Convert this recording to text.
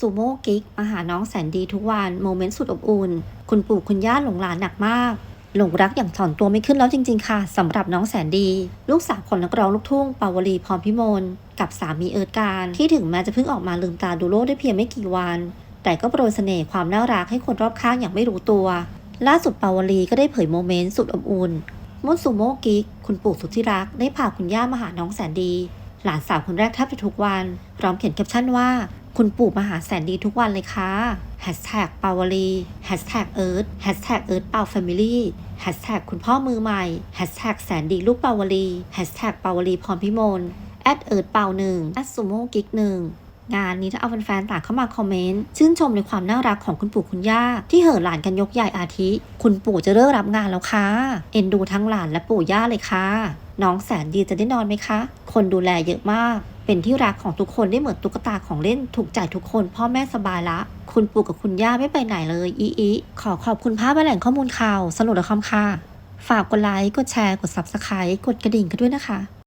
ซูโม่กิ๊กมาหาน้องแสนดีทุกวันโมเมนต์สุดอบอุ่น คุณปู่คุณย่าหลงหลานหนักมาก หลงรักอย่างถอนตัวไม่ขึ้นแล้วจริง ๆ ค่ะสำหรับน้องแสนดี ลูกสาวคนนักร้องลูกทุ่งปาวลีพรพิมลกับสามีเอิร์ดการ ที่ถึงแม้จะเพิ่งออกมาลืมตาดูโลกได้เพียงไม่กี่วัน แต่ก็โปรยเสน่ห์ความน่ารักให้คนรอบข้างอย่างไม่รู้ตัว ล่าสุดปาวลีก็ได้เผยโมเมนต์สุดอบอุ่นมุนซูโม่กิ๊กคุณปู่สุดที่รักได้พาคุณย่ามาหาน้องแสนดี หลานสาวคนแรกแทบจะทุกวันพร้อมเขียนแคปชั่นว่า คุณปู่มาหาแสนดีทุกวันเลยค่ะ Hashtag ปาวลี Hashtag เอิร์ธ Hashtag เอิร์ธเปาแฟมิลี่ Hashtag คุณพ่อมือใหม่ Hashtag แสนดีลูกปาวลี Hashtag ปาวลีพรพิมลแอดเอิร์ธเปาหนึ่งแอดซูโม่กิกหนึ่งงานนี้ถ้าเอาแฟนๆต่างเข้ามาคอมเมนต์ ชื่นชมในความน่ารักของคุณปู่คุณย่า ที่เห่อหลานกันยกใหญ่อาทิ คุณปู่จะเริ่มรับงานแล้วค่ะ เอ็นดูทั้งหลานและปู่ย่าเลยค่ะ น้องแสนดีจะได้นอนไหมคะ คนดูแลเยอะมาก เป็นที่รักของทุกคนได้เหมือนตุ๊กตาของเล่นถูกใจทุกคน พ่อแม่สบายละ คุณปู่กับคุณย่าไม่ไปไหนเลยอีอีขอขอบคุณภาพและแหล่งข้อมูลข่าวสนุกและคำค่ะ ฝากกดไลค์กดแชร์กด subscribe กดกระดิ่งกันด้วยนะคะ